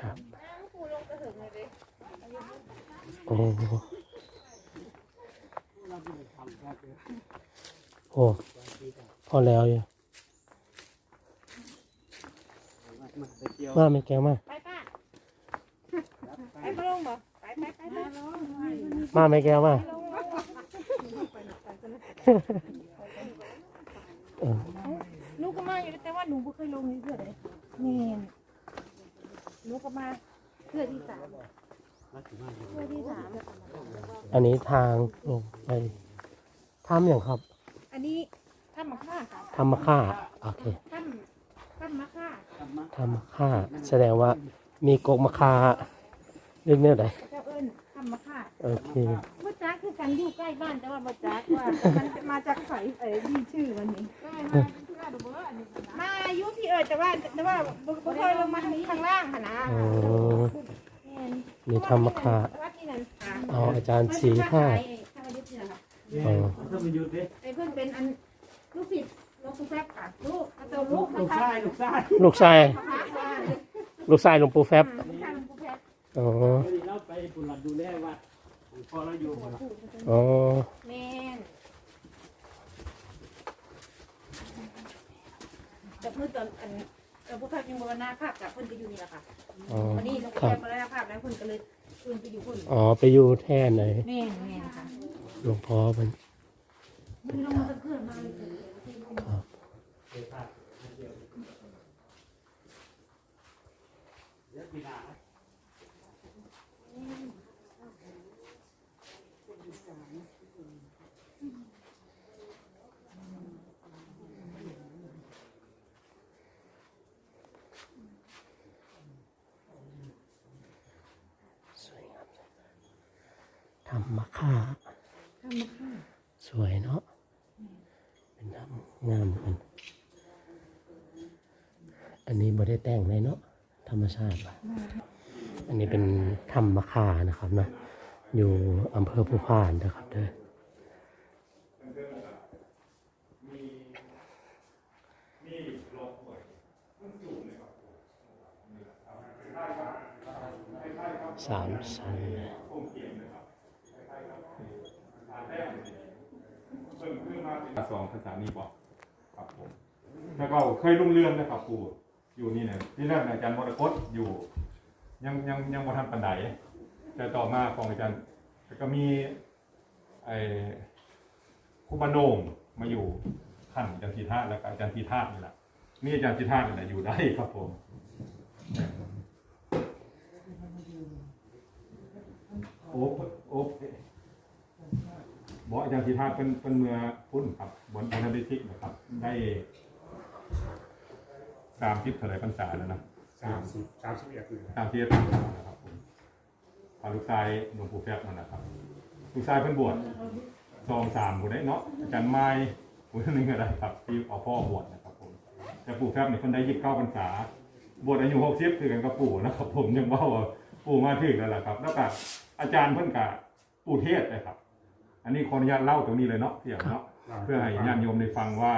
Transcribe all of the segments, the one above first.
ครับน้ำปูลงกระหึ่มเลยดิโอ้โอ้พอแล้วอยู่มาไม่แก้วมาไปป้าไปมาลงบ่ไปไปไปมาลงมาไม่แก้วมาลงลงเออหนูก็มาอยู่แต่ว่าหนูไม่เคยลงนี่เพื่อเลยนี่ หนูก็มาเพื่อที่สามเพื่อที่สามอันนี้ทางลงไปถ้ำอย่างครับอันนี้ถ้ำมะค่าค่ะถ้ำมะค่าโอเคถ้ำถ้ำมะค่าถ้ำมะค่าแสดงว่ามีกกมะค่าเรื่องเนี้ยไหนเจ้าเอิญถ้ำมะค่าโอเคบ่จักคือกันอยู่ใกล้บ้านแต่ว่าบ่จักว่ามันมาจากไสเอ้ยมีชื่อมันนี่ มาอยู่พี่เอิญแต่ว่าแต่ว่าบ่บ่เคยลงมาข้างล่างค่ะนะอ๋อแม่นมีถ้ำมะค่าวัดที่นั่นค่ะเอาอาจารย์สีผ้าข้าวยุทธ์นี่แหละค่ะอ๋อถ้าไปยุดดิไอ้เพิ่นเป็นอันลูกศิษย์หลวงปู่แฟบค่ะลูกเอาตัวลูกลูกนะคะชายลูกชายลูกชายพระค่ะลูกชายหลวงปู่แฟบลูกชายหลวงปู่แฟบอ๋อเดี๋ยวเราไปบุญดูแลวัดพอเราอยู่หมดละอ๋อแม่น แต่เพิ่นตอนอันหลวงปู่แฟบยังบ่นาภาพกับเพิ่นก็อยู่นี่แหละค่ะอ๋อวันนี้หลวงคปู่รัแฟบบมรณภาพแล้วเพิ่นก็เลยเพิ่นไปอยู่เพิ่นอ๋อไปอยู่แท่นไหนแม่นแม่นค่ะหลวงพ่อมัน มันลงมาเป็นเพื่อนมาเลยครับเดี๋ยวปีหน้า สวยงาม ทำมะค่าสวยเนาะเป็นน้ำงามกันอันนี้บ่ได้แต่งเลยเนาะธรรมชาติว่ะอันนี้เป็นธรรมะค่านะครับนะอยู่อำเภอภูพานนะครับเด้อสามชั้นเลย สองภาษานี้บอกครับผมแล้วก็เคยรุ่งเรืองนะครับครูอยู่นี่เนี่ยที่แรกเนี่ยอาจารย์มรกตอยู่ ยังยังยังบ่ทันปันไดแต่ต่อมาของอาจารย์แล้วก็มีไอ้ครูบาโนงมาอยู่ขั้นอาจารย์ทีธาตุแล้วก็อาจารย์ทีธาตุนี่แหละนี่อาจารย์ทีธาตุนี่แหละอยู่ได้ครับผมโอ้โอ้ บอกอาจารย์ทีธาตุเป็นเป็นเมือพุ่นครับบนอนาลิทิกนะครับ ได้สามทิพย์เท่าไหรพรรษาแล้วนะสามสิบสามสิบเอ็ดเลยตามที่ได้ทำนะครับผมพาลูกชายหลวงปู่แฟบนั่นนะครับลูกชายเพิ่นบวชซองสามคนได้เนาะอาจารย์ไม้คนหนึงอะไรครับที่เอาพ่อบวชนะครับผมแต่ปู่แฟบเนี่ยเพิ่นได้ยี่สิบเก้าพรรษาบวชอายุหกสิบคือกันกับปู่นะครับ ผมยังเว่าว่าปู่มาถึงแล้วล่ะครับ แล้วก็อาจารย์เพิ่นกับปู่เทศนะครับ อันนี้ขออนุญาตเล่าตรงนี้เลยเนาะเสี่ยงเนาะเพื่อให้ญาติโยมได้ฟังว่า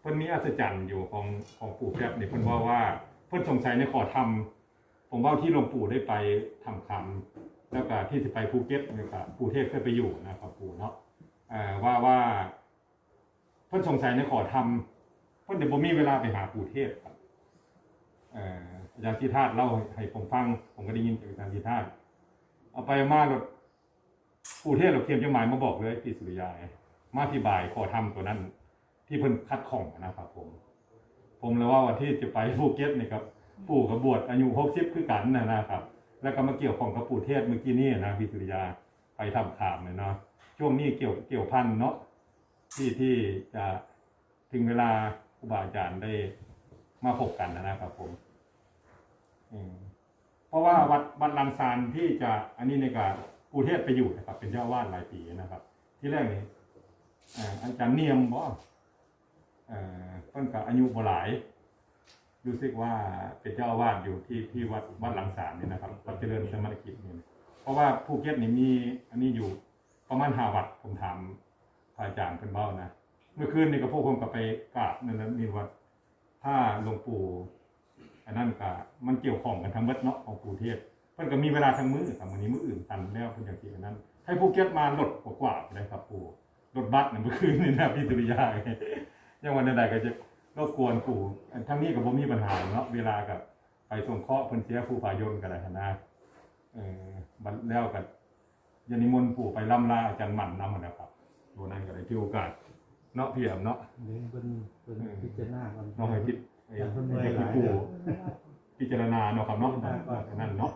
เพิ่นมีอัศจรรย์อยู่ของของปู่แฟบเนี่ยเพิ่นว่าว่าเพิ่นสงสัยในขอธรรมผมว่าที่หลวงปู่ได้ไปทำคำแล้วก็ที่จะไปภูเก็ตเนี่ยก็ปู่เทพเคยไปอยู่นะครับปู่เนาะเอ่อว่าว่าเพิ่นสงสัยในขอธรรมเพิ่นเดี๋ยวผมมีเวลาไปหาปู่เทพครับเอ่ออาจารย์ทีธาตุเล่าให้ผมฟังผมก็ได้ยินจากอาจารย์ทีธาตุเอาไปมาแบบ ปู่เทพเราเทียมจะหมายมาบอกเลยพี่สุริยามาอธิบายขอธรรมตัวนั้น ที่เพิ่นคัดของนะครับผม ผมเลยว่าวันที่จะไปภูเก็ตนี่ครับ ปู่กับบวชอายุหกสิบคือกันนะนะครับ แล้วก็มาเกี่ยวของกับปู่เทศเมื่อกี้นี่นะพิสุริยาไปทำข่ามเลยเนาะช่วงนี้เกี่ยวเกี่ยวพันเนาะที่ที่จะถึงเวลาครูบาอาจารย์ได้มาพบกันนะครับผมอืมเพราะว่าวัดวัดลังซานที่จะอันนี้ในการ ปู่เทศไปอยู่นะครับ เป็นเจ้าวาดหลายปีนะครับ ที่แรกนี่อาจารย์เนียมบ่เอ่อเพิ่นกับอายุบ่หลาย รู้สึกว่าเป็นเจ้าวาสอยู่ที่ที่วัดวัดหลังสารนี่นะครับวัดเจริญสมณกิจนี่เพราะว่าภูเก็ตนี่มีอันนี้อยู่ประมาณห้าวัดผมถามอาจารย์เป็นเบ้านะเมื่อคืนนี่ก็พวกผมก็ไปกราบนั่นนี่วัดถ้าหลวงปู่อันนั้นก็มันเกี่ยวข้องกันทั้งหมดเนาะของปู่เทพเพิ่นก็มีเวลาทั้งมื้อครับวันนี้มื้ออื่นทันแล้วเพิ่นจังซี่อันนั้น ให้ภูเก็ตมาลดกว่าๆเลยครับปู่รถบัสน่ะเมื่อคืนนี่นะพี่สุริยายังวันใดๆก็จะรบกวนปู่อันทั้งนี้ก็บ่มีปัญหาเนาะเวลากับไปส่งเคราะห์เพิ่นเสียผู้พายนกันได้หั่นนะเออบัดแล้วก็ยานิมนต์ปู่ไปล่ำลาอาจารย์หมั่นนำหั่นนะครับตัวนั้นก็ได้ที่โอกาสเนาะพี่แอมเนาะเน้นเป็นเป็นพิจารณาก่อนน้องให้คิดไอ้อย่างเพิ่นเมื่อยให้หลายปู่เด้อพิจารณาเนาะครับเนาะนั่นเนาะ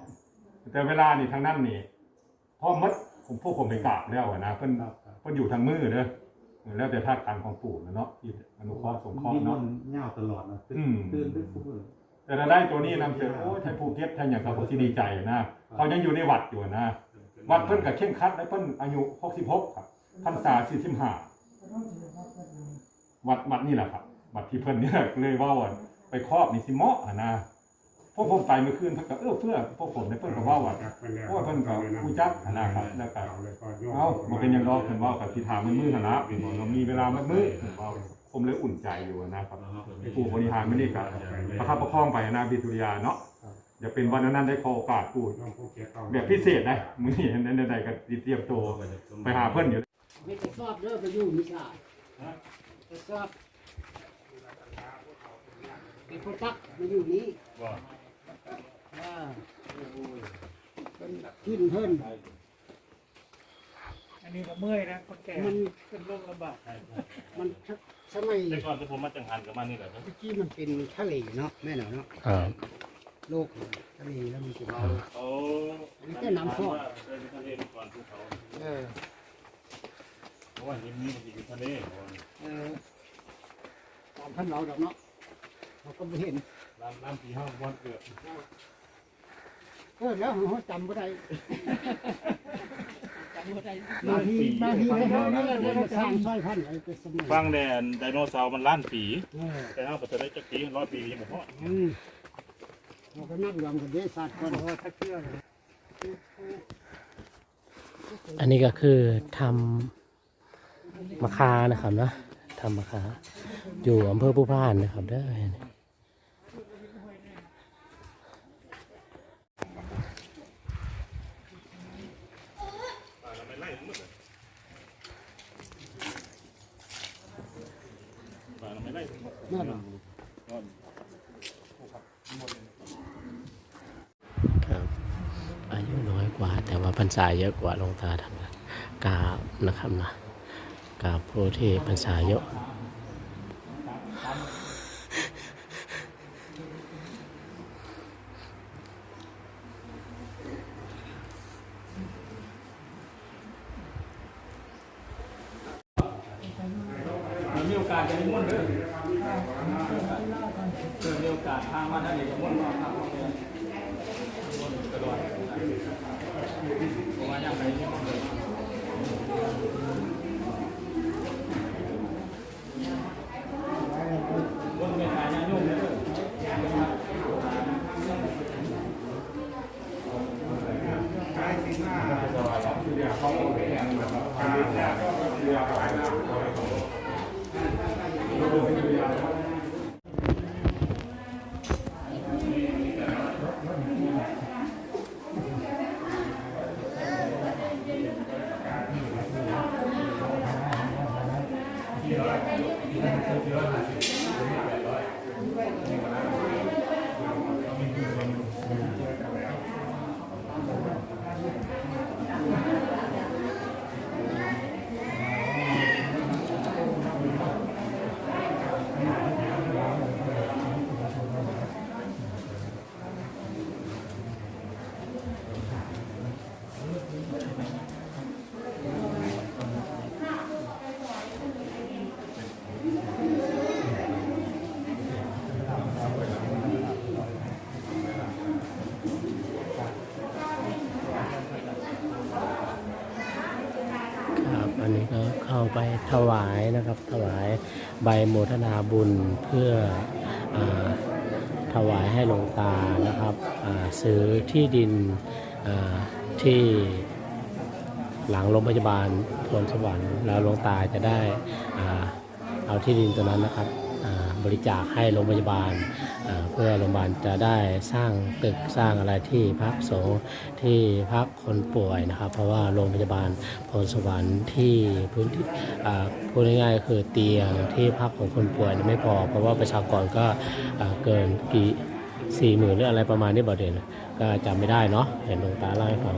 แต่เวลานี่ทางนั้นนี่พ่อมดผมพวกผมไปกราบแล้วอะนะเพิ่นครับครับเพิ่นอยู่ทางมือเด้อแล้วแต่ธาตุการของปู่นะเนาะที่อนุเคราะห์สงเคราะมีห์มเนาะนต์เงาตลอดนะตื่นอืม ตื่นตื่นทุกมื้อแต่ถ้าได้ตัวนี้นำเสนอโอ้ยไทยภูเก็ตไทยอย่างกับผมที่ดีใจนะเขายังอยู่ในวัดอยู่นะ วัดเพิ่นกับเข่งครัดและเพิ่นอายุ66ครับพรรษา45วัดวัดนี่แหละครับวัดที่เพิ่นเนี่ยเลยเว่าว่าไปครอบนี่สิเหมาะอะนะ พวกผมไปเมื่อคืนเพิ่นก็เออเพื่อพวกผมเนี่ยเพิ่นก็เว่าว่าเพราะว่าเพิ่นก็รู้จักนะครับแล้วก็เอ้าบ่เป็นหยังดอกเพิ่นเว่ากับที่ถามมันมือหั่นละเพิ่นบอกเรามีเวลามันมือเพิ่นเว้าผมเลยอุ่นใจอยู่นะครับไอ้ผู้บริหารไม่ได้ก็ประคับประคองไปนะบิสุริยาเนาะอย่าเป็นวันนั้นได้ขอโอกาสพูดแบบพิเศษนะมื้อนี้นั้นใดๆก็เตรียมตัวไปหาเพิ่นอยู่ไม่ไปสอบเด้อไปอยู่มิชาไปสอบเป็นคนตักมาอยู่นี้ว่า เป็นขึ้นเพิ่นอันนี้ก็เมื่อยนะคนแก่มันขึ้นลงลำบากมันสมัยแต่ก่อนที่ผมมาจังหันกับมันนี่แหละเมื่อกี้มันเป็นทะเลเนาะแม่เนาะเนาะครับโลกทะเลแล้วมันเป็นเขาอันนี้แค่น้ำฟอกเดินทะเลก่อนภูเขาเออเพราะว่าหินนี่มันจะอยู่ทะเลเออตามท่านเราดอกเนาะเราก็ไม่เห็นน้ำน้ำปีห้าวันเกิด เออแล้วเขาจำไม่ได้บางทีบางทีให้เขาเนี่ยเนี่ยมาสร้างสร้อยพันธุ์อะไรเป็นสมัยฟังแดนไดโนเสาร์มันล้านปี เออแต่ถ้าปัจจุบันจะปีร้อยปียังไม่พออืมเราก็นับรวมกันเดศาสตร์ก่อนเพราะว่าถ้าเชื่อนะอันนี้ก็คือทำมะคานะครับเนาะทำมะคา อยู่อำเภอผู้พานนะครับเด้อ ป่าเราไม่ไล่ นั่นหรอ ครับอายุน้อยกว่า แต่ว่าพรรษาเยอะกว่าหลวงตาท่านนะกราบนะครับนะกราบผู้ที่พรรษาเยอะมีโอกาสจะนิมนต์เด้อ เพื่อมีโอกาสทางมาท่านเอกมนต์มาทางตลอดผมว่าอยางไปนิมนต์เลย 了，你看这边还是。 ก็เข้าไปถวายนะครับ ถวายใบโมทนาบุญเพื่ออถวายให้หลวงตานะครับซื้อที่ดินที่หลังโรงพยาบาลพลสวรรค์แล้วหลวงตาจะได้อเอาที่ดินตัวนั้นนะครับบริจาคให้โรงพยาบาล เพื่อโรงพยาบาลจะได้สร้างตึกสร้างอะไรที่พักสงฆ์ที่พักคนป่วยนะครับ เพราะว่าโรงพยาบาลพลสวรรค์ที่พื้นที่าพูดง่ายๆคือเตียงที่พักของคนป่วยไม่พอ เพราะว่าประชากรก็เกินกี่ สี่หมื่นหรืออะไรประมาณนี้บ่เด่นก็จำไม่ได้เนาะเห็นหลวงตาเล่าให้ฟัง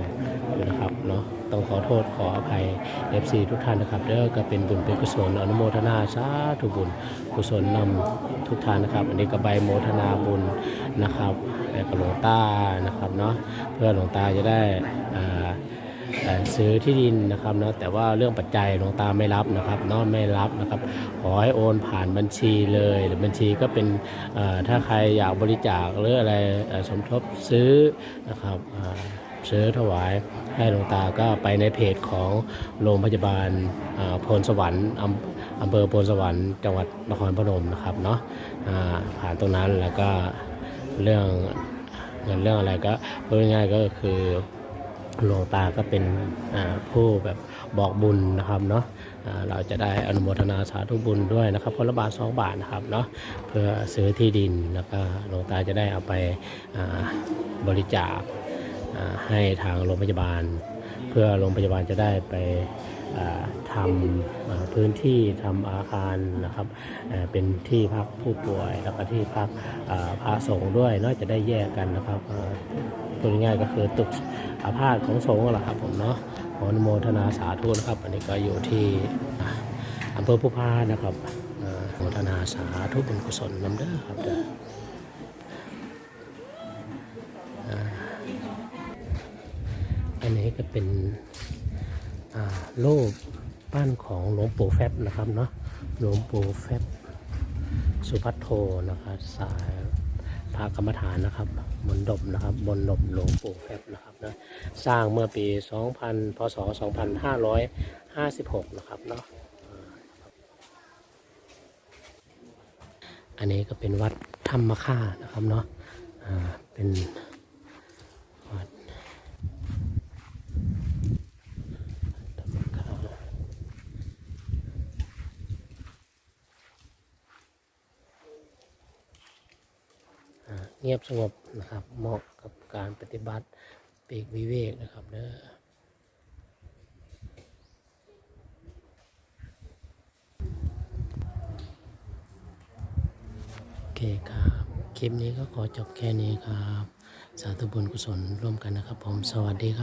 อยู่นะครับเนาะต้องขอโทษขออภัย FC ทุกท่านนะครับเด้อก็เป็นบุญเป็นกุศลอนุโมทนาสาธุบุญกุศลนำทุกท่านนะครับ อันนี้ก็ใบโมทนาบุญนะครับให้กับหลวงตานะครับเนาะเพื่อหลวงตาจะได้อ่า ซื้อที่ดินนะครับเนาะแต่ว่าเรื่องปัจจัยหลวงตาไม่รับนะครับนาะไม่รับนะครับขอให้โอนผ่านบัญชีเลยหรือบัญชีก็เป็นถ้าใครอยากบริจาคหรืออะไรสมทบซื้อนะครับซื้อถวายให้หลวงตาก็ไปในเพจของโรงพยาบาลพลสวรรค์อำเภอพลสวรรค์จังหวัดนครพนมนะครับเนาะผ่านตรงนั้นแล้วก็เรื่องเงินเรื่องอะไรก็พูดง่ายๆก็คือ หลวงตาก็เป็นผู้แบบบอกบุญนะครับเนาะเราจะได้อนุโมทนาสาธุบุญด้วยนะครับคนละบาทสองบาทนะครับเนาะเพื่อซื้อที่ดินแล้วก็หลวงตาจะได้เอาไปบริจาคให้ทางโรงพยาบาล เพื่อโรงพยาบาลจะได้ไปทำพื้นที่ทำอาคารนะครับเป็นที่พักผู้ป่วยแล้วก็ที่พักอ่าพระสงฆ์ด้วยเนาะจะได้แยกกันนะครับ พูดง่ายๆก็คือตึกอาพาธของสงฆ์แหละครับผมเนาะขออนุโมทนาสาธุนะครับ อันนี้ก็อยู่ที่อำเภอพุพานะครับอนุโมทนาสาธุเป็นกุศลนำเด้อครับเด้ออันนี้ก็เป็นอ่ารูปปั้นของหลวงปู่แฟบนะครับเนาะหลวงปู่แฟบสุพัทโทนะครับสาย พระกรรมฐานนะครับบนดบนะครับบนดบหลวงปู่แฟบนะครับนะสร้างเมื่อปี 2000 พศ 2556 นะครับเนาะอันนี้ก็เป็นวัดธรรมค่านะครับเนาะเป็นวัดธรรมค่า อ่า เงียบสงบนะครับ เหมาะกับการปฏิบัติปีกวิเวกนะครับเด้อโอเคครับ คลิปนี้ก็ขอจบแค่นี้ครับ สาธุบุญกุศลร่วมกันนะครับผม สวัสดีครับ